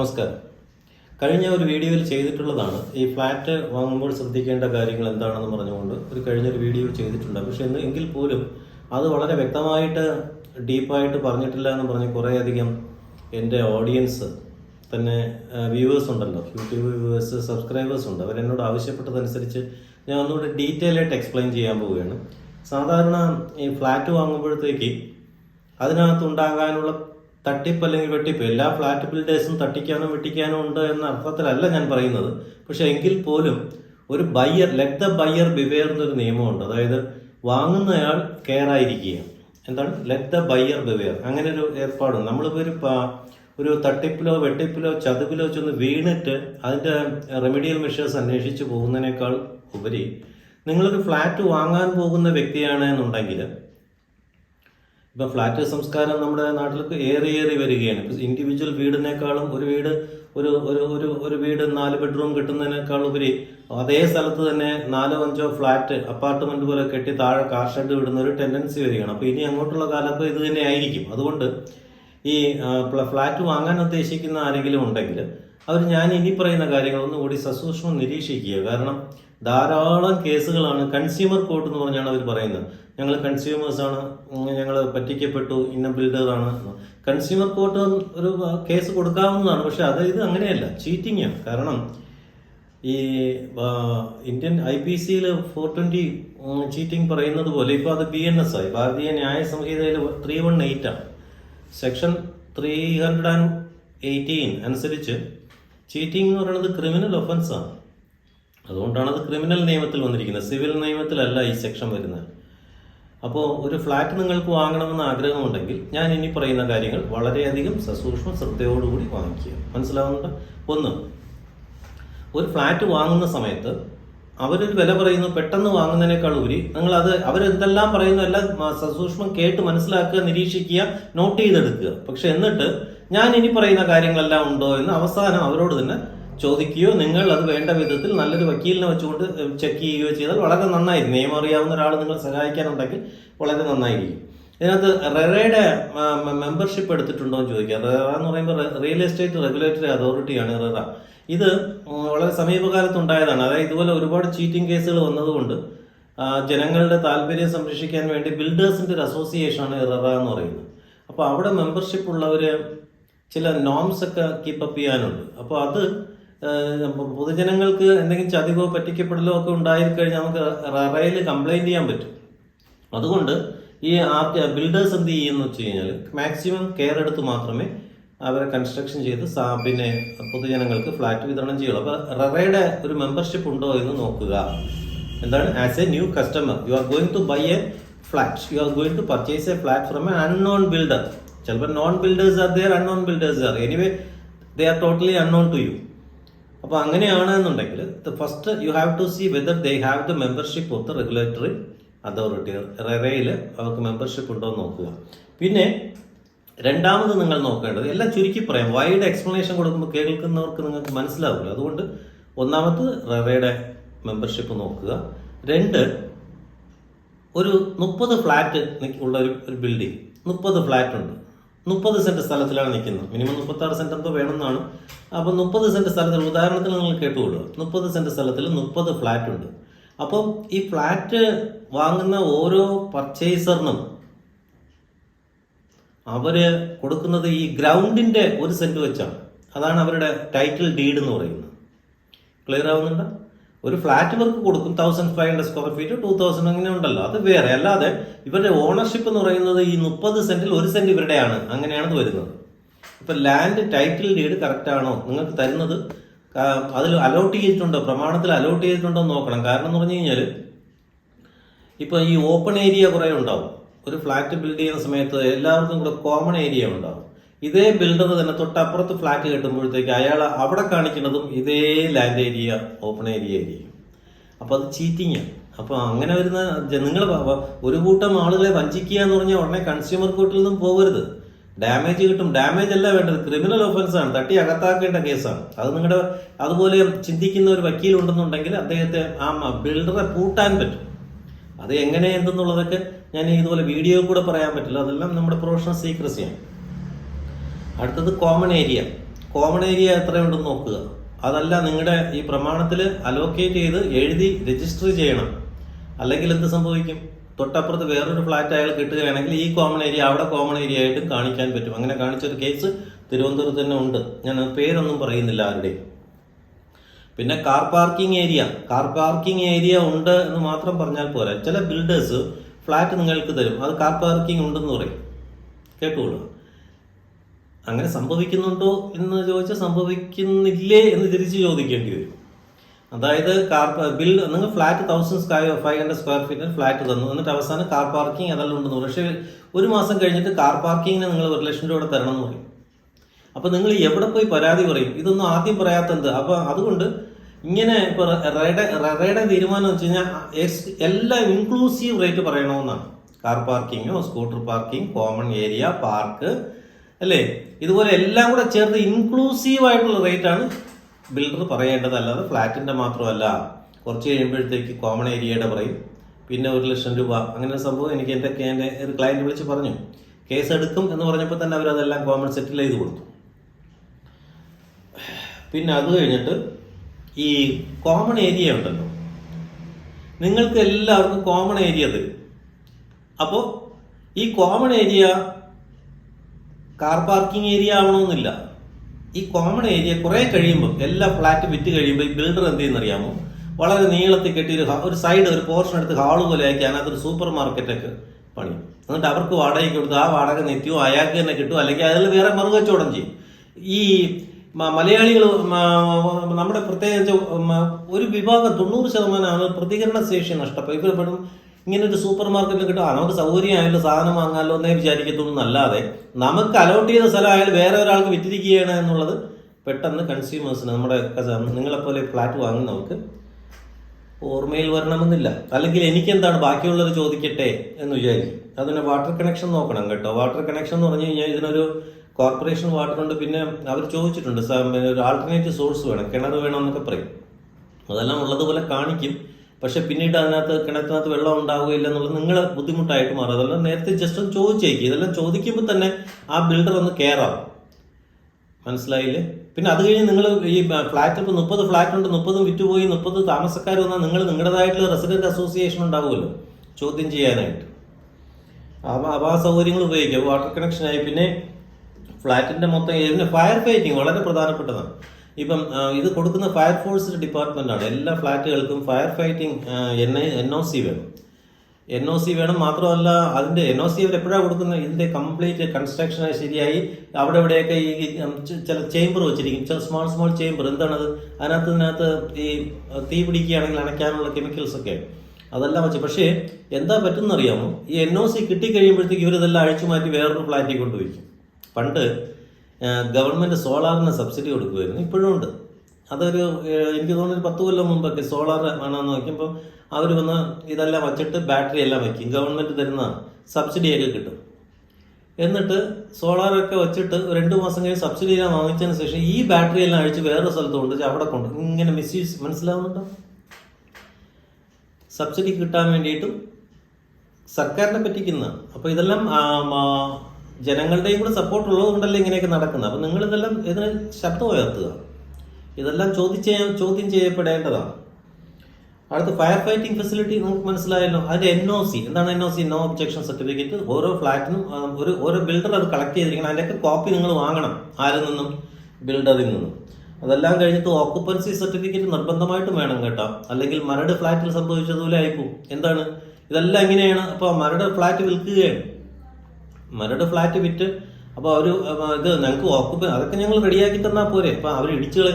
നമസ്കാരം. കഴിഞ്ഞ ഒരു വീഡിയോയിൽ ചെയ്തിട്ടുള്ളതാണ് ഈ ഫ്ലാറ്റ് വാങ്ങുമ്പോൾ ശ്രദ്ധിക്കേണ്ട കാര്യങ്ങൾ എന്താണെന്ന് പറഞ്ഞുകൊണ്ട് ഒരു കഴിഞ്ഞൊരു വീഡിയോ ചെയ്തിട്ടുണ്ട്. പക്ഷെ ഇന്ന് എങ്കിൽ പോലും അത് വളരെ വ്യക്തമായിട്ട് ഡീപ്പായിട്ട് പറഞ്ഞിട്ടില്ല എന്ന് പറഞ്ഞ് കുറേയധികം എന്റെ ഓഡിയൻസ് തന്നെ വ്യൂവേഴ്സ് ഉണ്ടല്ലോ. യൂട്യൂബ് വ്യൂവേഴ്സ് സബ്സ്ക്രൈബേഴ്സ് ഉണ്ട്. അവരെന്നോട് ആവശ്യപ്പെട്ടതനുസരിച്ച് ഞാൻ ഒന്നുകൂടി ഡീറ്റെയിൽ ആയിട്ട് എക്സ്പ്ലെയിൻ ചെയ്യാൻ പോവുകയാണ്. സാധാരണ ഈ ഫ്ലാറ്റ് വാങ്ങുമ്പോഴത്തേക്ക് അതിനകത്തുണ്ടാകാനുള്ള തട്ടിപ്പ് അല്ലെങ്കിൽ വെട്ടിപ്പ്. എല്ലാ ഫ്ലാറ്റ് ബിൽഡേഴ്സും തട്ടിക്കാനും വെട്ടിക്കാനും ഉണ്ട് എന്ന അർത്ഥത്തിലല്ല ഞാൻ പറയുന്നത്. പക്ഷെ എങ്കിൽ പോലും ഒരു buyer let the buyer beware എന്നൊരു നിയമമുണ്ട്. അതായത് വാങ്ങുന്നയാൾ കെയർ ആയിരിക്കുക എന്താണ്? ലെറ്റ് ദ ബയ്യർ ബിവെയർ അങ്ങനെ ഒരു ഏർപ്പാടുണ്ട്. നമ്മളിപ്പോൾ ഒരു ഒരു തട്ടിപ്പിലോ വെട്ടിപ്പിലോ ചതുപ്പിലോ ചെന്ന് വീണിട്ട് അതിന്റെ റെമഡിയൽ മെഷേഴ്സ് അന്വേഷിച്ച് പോകുന്നതിനേക്കാൾ ഉപരി നിങ്ങളൊരു ഫ്ലാറ്റ് വാങ്ങാൻ പോകുന്ന വ്യക്തിയാണ് എന്നുണ്ടെങ്കിൽ ഇപ്പൊ ഫ്ലാറ്റ് സംസ്കാരം നമ്മുടെ നാട്ടിൽ ഏറി ഏറി വരികയാണ്. ഇപ്പൊ ഇൻഡിവിജ്വൽ വീടിനേക്കാളും ഒരു വീട് ഒരു ഒരു ഒരു ഒരു വീട് നാല് ബെഡ്റൂം കിട്ടുന്നതിനേക്കാൾ ഉപരി അതേ സ്ഥലത്ത് തന്നെ നാലോ അഞ്ചോ ഫ്ലാറ്റ് അപ്പാർട്ട്മെന്റ് പോലെ കെട്ടി താഴെ കാർ ഷെഡ് വിടുന്ന ഒരു ടെൻഡൻസി വരികയാണ്. അപ്പൊ ഇനി അങ്ങോട്ടുള്ള കാലത്ത് ഇത് തന്നെ ആയിരിക്കും. അതുകൊണ്ട് ഈ ഫ്ലാറ്റ് വാങ്ങാൻ ഉദ്ദേശിക്കുന്ന ആരെങ്കിലും ഉണ്ടെങ്കിൽ അവർ ഞാൻ ഇനി പറയുന്ന കാര്യങ്ങൾ ഒന്നുകൂടി സസൂക്ഷ്മം നിരീക്ഷിക്കുക. കാരണം ധാരാളം കേസുകളാണ് കൺസ്യൂമർ കോർട്ട് എന്ന് പറഞ്ഞാണ് അവർ പറയുന്നത്. ഞങ്ങൾ കൺസ്യൂമേഴ്സാണ് ഞങ്ങൾ പറ്റിക്കപ്പെട്ടു ഇന്ന ബിൽഡറാണ് കൺസ്യൂമർ കോർട്ട് ഒരു കേസ് കൊടുക്കാവുന്നതാണ്. പക്ഷെ അത് ഇത് അങ്ങനെയല്ല. ചീറ്റിംഗ് ആണ്. കാരണം ഈ ഇന്ത്യൻ ഐ പി സിയിൽ ഫോർ ട്വന്റി ചീറ്റിംഗ് പറയുന്നത് പോലെ ഇപ്പോൾ അത് ബി എൻ എസ് ആയി. ഭാരതീയ ന്യായ സംഹിതയിൽ ത്രീ വൺ എയ്റ്റ് ആണ്. Section three hundred and eighteen അനുസരിച്ച് ചീറ്റിംഗ് എന്ന് പറയുന്നത് ക്രിമിനൽ ഒഫൻസാണ് അതുകൊണ്ടാണ് അത് ക്രിമിനൽ നിയമത്തിൽ വന്നിരിക്കുന്നത്. സിവിൽ നിയമത്തിലല്ല ഈ സെക്ഷൻ വരുന്നത്. അപ്പോൾ ഒരു ഫ്ലാറ്റ് നിങ്ങൾക്ക് വാങ്ങണമെന്ന് ആഗ്രഹമുണ്ടെങ്കിൽ ഞാൻ ഇനി പറയുന്ന കാര്യങ്ങൾ വളരെയധികം സസൂക്ഷ്മ ശ്രദ്ധയോടുകൂടി വാങ്ങിക്കുക. മനസ്സിലാവുന്നുണ്ട്? ഒന്ന് ഒരു ഫ്ലാറ്റ് വാങ്ങുന്ന സമയത്ത് അവരൊരു വില പറയുന്നു പെട്ടെന്ന് വാങ്ങുന്നതിനേക്കാൾ ഉപരി നിങ്ങൾ അത് അവരെന്തെല്ലാം പറയുന്നു എല്ലാം സസൂക്ഷ്മം കേട്ട് മനസ്സിലാക്കുക നിരീക്ഷിക്കുക നോട്ട് ചെയ്തെടുക്കുക. പക്ഷെ എന്നിട്ട് ഞാൻ ഇനി പറയുന്ന കാര്യങ്ങളെല്ലാം ഉണ്ടോ എന്ന് അവസാനം അവരോട് തന്നെ ചോദിക്കുകയോ നിങ്ങൾ അത് വേണ്ട വിധത്തിൽ നല്ലൊരു വക്കീലിനെ വെച്ചുകൊണ്ട് ചെക്ക് ചെയ്യുകയോ ചെയ്താൽ വളരെ നന്നായിരിക്കും. നിയമം അറിയാവുന്ന ഒരാൾ നിങ്ങൾ സഹായിക്കാനുണ്ടെങ്കിൽ വളരെ നന്നായിരിക്കും. ഇതിനകത്ത് റെറയുടെ മെമ്പർഷിപ്പ് എടുത്തിട്ടുണ്ടോ എന്ന് ചോദിക്കുക. റെറ എന്ന് പറയുമ്പോൾ റിയൽ എസ്റ്റേറ്റ് റെഗുലേറ്ററി അതോറിറ്റിയാണ് റെറ ഇത് വളരെ സമീപകാലത്തുണ്ടായതാണ്. അതായത് ഇതുപോലെ ഒരുപാട് ചീറ്റിംഗ് കേസുകൾ വന്നതുകൊണ്ട് ജനങ്ങളുടെ താല്പര്യം സംരക്ഷിക്കാൻ വേണ്ടി ബിൽഡേഴ്സിന്റെ ഒരു അസോസിയേഷനാണ് റെറ എന്ന് പറയുന്നത്. അപ്പോൾ അവിടെ മെമ്പർഷിപ്പ് ഉള്ളവര് ചില നോംസ് ഒക്കെ കീപ്പപ്പ് ചെയ്യാനുണ്ട്. അപ്പോൾ അത് പൊതുജനങ്ങൾക്ക് എന്തെങ്കിലും ചതിവോ പറ്റിക്കപ്പെടലോ ഒക്കെ ഉണ്ടായിക്കഴിഞ്ഞാൽ നമുക്ക് റെറയിൽ കംപ്ലൈന്റ് ചെയ്യാൻ പറ്റും. അതുകൊണ്ട് ഈ ആർട്ട് ബിൽഡേഴ്സ് എന്ത് ചെയ്യുമെന്ന് വെച്ച് കഴിഞ്ഞാൽ മാക്സിമം കെയർ എടുത്ത് മാത്രമേ അവരെ കൺസ്ട്രക്ഷൻ ചെയ്ത് പിന്നെ പൊതുജനങ്ങൾക്ക് ഫ്ലാറ്റ് വിതരണം ചെയ്യുള്ളൂ. അപ്പോൾ ററയുടെ ഒരു മെമ്പർഷിപ്പ് ഉണ്ടോ എന്ന് നോക്കുക. എന്താണ്? As a new customer you are going to buy a flat you are going to purchase a flat from a unknown builder ചിലപ്പോൾ known builders are there unknown builders are anyway they are totally unknown to you അപ്പോൾ അങ്ങനെയാണ് എന്നുണ്ടെങ്കിൽ first you have to see whether they have the membership of the regulatory authority റെറയിൽ അവർക്ക് membership ഉണ്ടോ എന്ന് നോക്കുക. പിന്നെ രണ്ടാമത് നിങ്ങൾ നോക്കേണ്ടത് എല്ലാം ചുരുക്കി പറയാം. വൈഡ് എക്സ്പ്ലനേഷൻ കൊടുക്കുമ്പോൾ കേൾക്കുന്നവർക്ക് നിങ്ങൾക്ക് മനസ്സിലാവില്ല. അതുകൊണ്ട് ഒന്നാമത് റെറയുടെ മെമ്പർഷിപ്പ് നോക്കുക. രണ്ട് ഒരു മുപ്പത് ഫ്ലാറ്റ് ഉള്ള ഒരു ബിൽഡിംഗ് മുപ്പത് ഫ്ലാറ്റ് ഉണ്ട്. മുപ്പത് സെന്റ് സ്ഥലത്തിലാണ് നിൽക്കുന്നത്. മിനിമം മുപ്പത്തി ആറ് സെന്റ് എന്തോ വേണമെന്നാണ്. അപ്പോൾ മുപ്പത് സെന്റ് സ്ഥലത്തിൽ ഉദാഹരണത്തിന് നിങ്ങൾ കേട്ടുകൊള്ളു മുപ്പത് സെന്റ് സ്ഥലത്തിൽ മുപ്പത് ഫ്ലാറ്റ് ഉണ്ട്. അപ്പം ഈ ഫ്ലാറ്റ് വാങ്ങുന്ന ഓരോ പർച്ചേസറിനും അവർ കൊടുക്കുന്നത് ഈ ഗ്രൗണ്ടിന്റെ ഒരു സെന്റ് വെച്ചാണ്. അതാണ് അവരുടെ ടൈറ്റിൽ ഡീഡ് എന്ന് പറയുന്നത്. ക്ലിയർ ആവുന്നുണ്ടോ? ഒരു ഫ്ലാറ്റ് ഇവർക്ക് കൊടുക്കും thousand five hundred square feet two thousand അങ്ങനെ ഉണ്ടല്ലോ. അത് വേറെ. അല്ലാതെ ഇവരുടെ ഓണർഷിപ്പ് എന്ന് പറയുന്നത് ഈ മുപ്പത് സെന്റിൽ ഒരു സെന്റ് ഇവരുടെയാണ്. അങ്ങനെയാണ് വരുന്നത്. ഇപ്പൊ ലാൻഡ് ടൈറ്റിൽ ഡീഡ് കറക്റ്റ് ആണോ? നിങ്ങൾക്ക് തരുന്നത് അതിൽ അലോട്ട് ചെയ്തിട്ടുണ്ടോ? പ്രമാണത്തിൽ അലോട്ട് ചെയ്തിട്ടുണ്ടോ എന്ന് നോക്കണം. കാരണം എന്ന് പറഞ്ഞു കഴിഞ്ഞാൽ ഇപ്പൊ ഈ ഓപ്പൺ ഏരിയ കുറെ ഉണ്ടാവും. ഒരു ഫ്ലാറ്റ് ബിൽഡ് ചെയ്യുന്ന സമയത്ത് എല്ലാവർക്കും കൂടെ കോമൺ ഏരിയ ഉണ്ടാവും. ഇതേ ബിൽഡർ തന്നെ തൊട്ടപ്പുറത്ത് ഫ്ലാറ്റ് കെട്ടുമ്പോഴത്തേക്ക് അയാൾ അവിടെ കാണിക്കുന്നതും ഇതേ ലാൻഡ് ഏരിയ ഓപ്പൺ ഏരിയ ആയിരിക്കും. അപ്പൊ അത് ചീറ്റിംഗ് ആണ് അപ്പൊ അങ്ങനെ വരുന്ന നിങ്ങൾ ഒരു കൂട്ടം ആളുകളെ വഞ്ചിക്കുക എന്ന് പറഞ്ഞാൽ ഉടനെ കൺസ്യൂമർ കോർട്ടിൽ നിന്നും പോകരുത് ഡാമേജ് കിട്ടും. ഡാമേജ് അല്ല വേണ്ടത്. ക്രിമിനൽ ഒഫൻസ് ആണ്. തട്ടി അകത്താക്കേണ്ട കേസാണ്. അത് നിങ്ങളുടെ അതുപോലെ ചിന്തിക്കുന്ന ഒരു വക്കീൽ ഉണ്ടെന്നുണ്ടെങ്കിൽ അദ്ദേഹത്തെ ആ ബിൽഡറെ പൂട്ടാൻ പറ്റും. അത് എങ്ങനെ എന്തെന്നുള്ളതൊക്കെ ഞാൻ ഇതുപോലെ വീഡിയോ കൂടെ പറയാൻ പറ്റില്ല. അതെല്ലാം നമ്മുടെ പ്രൊഫഷണൽ സീക്രസിയാണ് അടുത്തത് കോമൺ ഏരിയ കോമൺ ഏരിയ എത്രയുണ്ടെന്ന് നോക്കുക. അതല്ല നിങ്ങളുടെ ഈ പ്രമാണത്തിൽ അലോക്കേറ്റ് ചെയ്ത് എഴുതി രജിസ്റ്റർ ചെയ്യണം. അല്ലെങ്കിൽ എന്ത് സംഭവിക്കും? തൊട്ടപ്പുറത്ത് വേറൊരു ഫ്ലാറ്റ് അയാൾ കിട്ടുകയാണെങ്കിൽ ഈ കോമൺ ഏരിയ അവിടെ കോമൺ ഏരിയ ആയിട്ടും കാണിക്കാൻ പറ്റും. അങ്ങനെ കാണിച്ചൊരു കേസ് തിരുവനന്തപുരത്ത് തന്നെ ഉണ്ട്. ഞാൻ പേരൊന്നും പറയുന്നില്ല ആരുടെയും. പിന്നെ car parking area car parking area ഉണ്ട് എന്ന് മാത്രം പറഞ്ഞാൽ പോരാ. ചില ബിൽഡേഴ്സ് ഫ്ലാറ്റ് നിങ്ങൾക്ക് തരും. അത് കാർ പാർക്കിംഗ് ഉണ്ടെന്ന് പറയും. കേട്ടോളൂ അങ്ങനെ സംഭവിക്കുന്നുണ്ടോ എന്ന് ചോദിച്ചാൽ സംഭവിക്കുന്നില്ലേ എന്ന് തിരിച്ച് ചോദിക്കേണ്ടി വരും. അതായത് കാർ ബിൽ നിങ്ങൾ flat thousand square five hundred square ഫീറ്റിന് flat തന്നു. എന്നിട്ട് അവസാനം കാർ പാർക്കിംഗ് അതെല്ലാം ഉണ്ടെന്ന് പക്ഷേ ഒരു മാസം കഴിഞ്ഞിട്ട് കാർ പാർക്കിങ്ങിന് നിങ്ങൾ ഒരു ലക്ഷം രൂപ തരണം എന്ന് പറയും. അപ്പോൾ നിങ്ങൾ എവിടെ പോയി പരാതി പറയും? ഇതൊന്നും ആദ്യം പറയാത്തത് അപ്പോൾ അതുകൊണ്ട് ഇങ്ങനെ ഇപ്പൊ റെയുടെ റെയുടെ തീരുമാനം വെച്ച് കഴിഞ്ഞാൽ എക്സ് എല്ലാം ഇൻക്ലൂസീവ് റേറ്റ് പറയണമെന്നാണ്. Car പാർക്കിങ്ങോ scooter parking common area park അല്ലേ? ഇതുപോലെ എല്ലാം കൂടെ ചേർത്ത് ഇൻക്ലൂസീവ് ആയിട്ടുള്ള റേറ്റ് ആണ് ബിൽഡർ പറയേണ്ടത്. അല്ലാതെ ഫ്ലാറ്റിന്റെ മാത്രമല്ല. കുറച്ച് കഴിയുമ്പോഴത്തേക്ക് കോമൺ ഏരിയയുടെ പറയും. പിന്നെ ഒരു ലക്ഷം രൂപ. അങ്ങനെ ഒരു സംഭവം എനിക്ക് എന്റെ എന്റെ ഒരു ക്ലയന്റ് വിളിച്ച് പറഞ്ഞു. കേസ് എടുക്കും എന്ന് പറഞ്ഞപ്പോൾ തന്നെ അവരതെല്ലാം കോമൺ സെറ്റിൽ ചെയ്ത് കൊടുത്തു. പിന്നെ അത് കഴിഞ്ഞിട്ട് ഈ കോമൺ ഏരിയ ഉണ്ടല്ലോ. നിങ്ങൾക്ക് എല്ലാവർക്കും കോമൺ ഏരിയ തരും അപ്പോൾ ഈ common area car parking area ആവണമെന്നില്ല. ഈ കോമൺ ഏരിയ കുറെ കഴിയുമ്പോൾ എല്ലാ ഫ്ലാറ്റ് വിറ്റ് കഴിയുമ്പോൾ ഈ ബിൽഡർ എന്ത് ചെയ്യുന്നറിയാമോ വളരെ നീളത്തിൽ കെട്ടി ഒരു ഒരു സൈഡ് ഒരു പോർഷൻ എടുത്ത് ഹാൾ പോലെ ആക്കി അതിനകത്തൊരു സൂപ്പർ മാർക്കറ്റൊക്കെ പണി എന്നിട്ട് അവർക്ക് വാടകയ്ക്ക് കൊടുത്ത് ആ വാടക നിത്യവും അയാൾക്ക് തന്നെ കിട്ടും അല്ലെങ്കിൽ അതിൽ വേറെ മറുകച്ചവടം ചെയ്യും. ഈ മലയാളികൾ നമ്മുടെ പ്രത്യേകിച്ച് ഒരു വിഭാഗം തൊണ്ണൂറ് ശതമാനം ആണ് പ്രതികരണ ശേഷി നഷ്ടപ്പെടും. ഇവർ ഇങ്ങനെ ഒരു സൂപ്പർ മാർക്കറ്റിൽ കിട്ടും. ആ നമുക്ക് സൗകര്യമായല്ലോ സാധനം വാങ്ങാമല്ലോ എന്നേ വിചാരിക്കത്തുള്ളൂ എന്നല്ലാതെ നമുക്ക് അലോട്ട് ചെയ്ത സ്ഥലം അയാൾ വേറെ ഒരാൾക്ക് വിറ്റിരിക്കുകയാണ് എന്നുള്ളത് പെട്ടെന്ന് കൺസ്യൂമേഴ്സിന് നമ്മുടെ നിങ്ങളെപ്പോലെ ഫ്ലാറ്റ് വാങ്ങുന്നവർക്ക് ഓർമ്മയിൽ വരണമെന്നില്ല. അല്ലെങ്കിൽ എനിക്ക് എന്താണ് ബാക്കിയുള്ളത് ചോദിക്കട്ടെ എന്ന് വിചാരിക്കും. അതിന് വാട്ടർ കണക്ഷൻ നോക്കണം കേട്ടോ. വാട്ടർ കണക്ഷൻ എന്ന് പറഞ്ഞു കഴിഞ്ഞാൽ ഇതിനൊരു കോർപ്പറേഷൻ വാട്ടർ ഉണ്ട്. പിന്നെ അവർ ചോദിച്ചിട്ടുണ്ട് ഒരു ആൾട്ടർനേറ്റീവ് സോഴ്സ് വേണം കിണർ വേണം എന്നൊക്കെ പറയും. അതെല്ലാം ഉള്ളതുപോലെ കാണിക്കും. പക്ഷെ പിന്നീട് അതിനകത്ത് കിണറ്റിനകത്ത് വെള്ളം ഉണ്ടാവുകയില്ല എന്നുള്ളത് നിങ്ങൾ ബുദ്ധിമുട്ടായിട്ട് മാറും. അതെല്ലാം നേരത്തെ ജസ്റ്റ് ഒന്ന് ചോദിച്ചേക്കും. ഇതെല്ലാം ചോദിക്കുമ്പോൾ തന്നെ ആ ബിൽഡർ ഒന്ന് കെയർ ആവും മനസ്സിലായില്ലേ? പിന്നെ അത് കഴിഞ്ഞ് നിങ്ങൾ ഈ ഫ്ലാറ്റ് ഇപ്പോൾ മുപ്പത് ഫ്ലാറ്റ് ഉണ്ട് മുപ്പതും വിറ്റുപോയി മുപ്പത് താമസക്കാർ വന്നാൽ നിങ്ങൾ നിങ്ങളുടേതായിട്ടുള്ള റെസിഡന്റ് അസോസിയേഷൻ ഉണ്ടാവുമല്ലോ ചോദ്യം ചെയ്യാനായിട്ട്. അപ്പോൾ ആ സൗകര്യങ്ങൾ ഉപയോഗിക്കുക വാട്ടർ കണക്ഷനായി പിന്നെ ഫ്ലാറ്റിന്റെ മൊത്തം ഇതിന് ഫയർ ഫൈറ്റിംഗ് വളരെ പ്രധാനപ്പെട്ടതാണ്. ഇപ്പം ഇത് കൊടുക്കുന്ന ഫയർഫോഴ്സ് ഡിപ്പാർട്ട്മെന്റ് ആണ്. എല്ലാ ഫ്ലാറ്റുകൾക്കും fire fighting N N O C വേണം. എൻ ഒ സി വേണം മാത്രമല്ല അതിന്റെ എൻ ഒ സി അവർ എപ്പോഴാണ് കൊടുക്കുന്നത് ഇതിന്റെ കംപ്ലീറ്റ് കൺസ്ട്രക്ഷൻ ശരിയായി. അവിടെ ഇവിടെയൊക്കെ ഈ ചില ചേംബർ വെച്ചിരിക്കും. ചില സ്മോൾ സ്മോൾ ചേംബർ എന്താണത്? അതിനകത്ത് ഇതിനകത്ത് ഈ തീ പിടിക്കുകയാണെങ്കിൽ അണയ്ക്കാനുള്ള കെമിക്കൽസ് ഒക്കെ. അതെല്ലാം വെച്ച്. പക്ഷേ എന്താ പറ്റുന്നറിയാമോ? ഈ എൻ ഒ സി കിട്ടിക്കഴിയുമ്പോഴത്തേക്ക് ഇവരിതെല്ലാം അഴിച്ചു മാറ്റി വേറൊരു ഫ്ലാറ്റിൽ കൊണ്ടുവയ്ക്കും പണ്ട് ഗവൺമെന്റ് സോളാറിന് സബ്സിഡി കൊടുക്കുമായിരുന്നു. ഇപ്പോഴും ഉണ്ട്. അതൊരു എനിക്ക് തോന്നുന്നു പത്ത് കൊല്ലം മുമ്പൊക്കെ സോളാർ വേണമെന്ന് നോക്കിയപ്പോൾ അവർ വന്ന് ഇതെല്ലാം വച്ചിട്ട് ബാറ്ററി എല്ലാം വയ്ക്കും ഗവൺമെന്റ് തരുന്ന സബ്സിഡിയൊക്കെ കിട്ടും. എന്നിട്ട് സോളാറൊക്കെ വെച്ചിട്ട് രണ്ട് മാസം കഴിഞ്ഞ് സബ്സിഡി എല്ലാം വാങ്ങിച്ചതിന് ശേഷം ഈ ബാറ്ററി എല്ലാം അഴിച്ച് വേറൊരു സ്ഥലത്ത് കൊണ്ട് അവിടെ കൊണ്ട് ഇങ്ങനെ മിസ്യൂസ് മനസ്സിലാവുന്നുണ്ടോ? സബ്സിഡി കിട്ടാൻ വേണ്ടിയിട്ടും സർക്കാരിനെ പറ്റിക്കുന്ന അപ്പോൾ ഇതെല്ലാം ജനങ്ങളുടെയും കൂടെ സപ്പോർട്ട് ഉള്ളത് കൊണ്ടല്ലേ ഇങ്ങനെയൊക്കെ നടക്കുന്നത്? അപ്പം നിങ്ങൾ ഇതെല്ലാം ഇതിന് ശബ്ദം ഉയർത്തുക. ഇതെല്ലാം ചോദ്യം ചെയ്യാൻ ചോദ്യം ചെയ്യപ്പെടേണ്ടതാണ്. അടുത്ത ഫയർ ഫൈറ്റിംഗ് ഫെസിലിറ്റി നമുക്ക് മനസ്സിലായല്ലോ. അതിന്റെ എൻ ഒ സി എന്താണ് N O C no objection certificate ഓരോ ഫ്ലാറ്റിനും ഒരു ഓരോ ബിൽഡർ അത് കളക്ട് ചെയ്തിരിക്കണം. അതിന്റെയൊക്കെ കോപ്പി നിങ്ങൾ വാങ്ങണം. ആരിൽ നിന്നും? ബിൽഡറിൽ നിന്നും. അതെല്ലാം കഴിഞ്ഞിട്ട് ഓക്കുപ്പൻസി സർട്ടിഫിക്കറ്റ് നിർബന്ധമായിട്ടും വേണം കേട്ടോ. അല്ലെങ്കിൽ മരട് ഫ്ലാറ്റിൽ സംഭവിച്ചതുപോലെ ആയിപ്പോവും. എന്താണ്? ഇതെല്ലാം എങ്ങനെയാണ്? അപ്പോൾ മരട് ഫ്ലാറ്റ് വിൽക്കുകയാണ്. മരട് ഫ്ലാറ്റ് വിറ്റ് അപ്പോൾ അവർ ഇത് ഞങ്ങൾക്ക് ഓക്കുപ്പ അതൊക്കെ ഞങ്ങൾ റെഡിയാക്കി തന്നാൽ പോരെ. അപ്പൊ അവർ ഇടിച്ചുകളെ.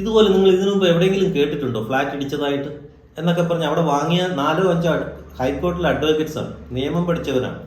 ഇതുപോലെ നിങ്ങൾ ഇതിനു മുമ്പ് എവിടെയെങ്കിലും കേട്ടിട്ടുണ്ടോ? ഫ്ലാറ്റ് ഇടിച്ചതായിട്ട്? എന്നൊക്കെ പറഞ്ഞ് അവിടെ വാങ്ങിയ നാലോ അഞ്ചോ ഹൈക്കോർട്ടിലെ ആണ്. നിയമം പഠിച്ചവരാണ്.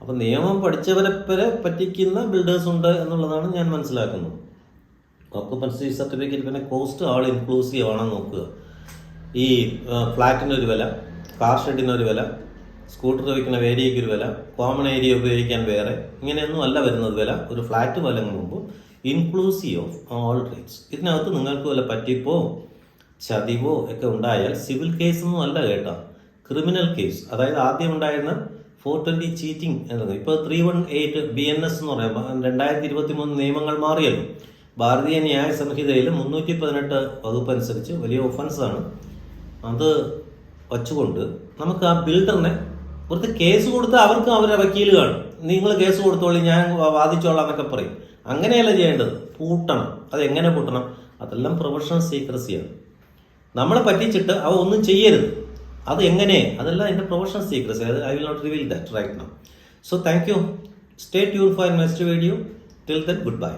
അപ്പൊ നിയമം പഠിച്ചവരെ വരെ പറ്റിക്കുന്ന ബിൽഡേഴ്സ് ഉണ്ട് എന്നുള്ളതാണ് ഞാൻ മനസ്സിലാക്കുന്നത്. ഓക്കുപ്പൻസി സർട്ടിഫിക്കറ്റ് പിന്നെ കോസ്റ്റ് ആൾ ഇൻക്ലൂസീവ് ആണെന്ന് നോക്കുക. ഈ ഫ്ലാറ്റിന് ഒരു വില കാർ ഒരു വില സ്കൂട്ടർ വയ്ക്കുന്ന ഏരിയയ്ക്ക് ഒരു വില കോമൺ ഏരിയ ഉപയോഗിക്കാൻ വേറെ ഇങ്ങനെയൊന്നും അല്ല വരുന്നത് വില. ഒരു ഫ്ലാറ്റ് വിലങ്ങുമ്പോൾ ഇൻക്ലൂസീവ് ഓഫ് ഓൾ റേറ്റ്സ് ഇതിനകത്ത് നിങ്ങൾക്ക് വല്ല പറ്റിപ്പോ ചതിവോ ഒക്കെ ഉണ്ടായാൽ സിവിൽ കേസ് ഒന്നും അല്ല കേട്ടോ. ക്രിമിനൽ കേസ് അതായത് ആദ്യം ഉണ്ടായിരുന്ന ഫോർ ട്വന്റി ചീറ്റിംഗ് എന്നത്. ഇപ്പോൾ three one eight B N S എന്ന് പറയുമ്പോൾ രണ്ടായിരത്തി ഇരുപത്തി മൂന്ന് നിയമങ്ങൾ മാറിയല്ലോ. ഭാരതീയ ന്യായ സംഹിതയിൽ മുന്നൂറ്റി പതിനെട്ട് വകുപ്പ് അനുസരിച്ച് വലിയ ഒഫൻസാണ് അത് വച്ചുകൊണ്ട് നമുക്ക് ആ ബിൽഡറിനെ ഒരു കേസ് കൊടുത്ത് അവർക്ക് അവരുടെ വക്കീൽ കാണും. നിങ്ങൾ കേസ് കൊടുത്തോളി ഞാൻ വാദിച്ചോളാം എന്നൊക്കെ പറയും. അങ്ങനെയല്ല ചെയ്യേണ്ടത്. പൂട്ടണം. അതെങ്ങനെ പൂട്ടണം? അതെല്ലാം പ്രൊഫഷണൽ സീക്രസിയാണ് നമ്മളെ പറ്റിച്ചിട്ട് അവ ഒന്നും ചെയ്യരുത്. അത് എങ്ങനെ? അതെല്ലാം എന്റെ പ്രൊഫഷണൽ സീക്രസി അത് I will not reveal that right now so thank you stay tune for next video till then good bye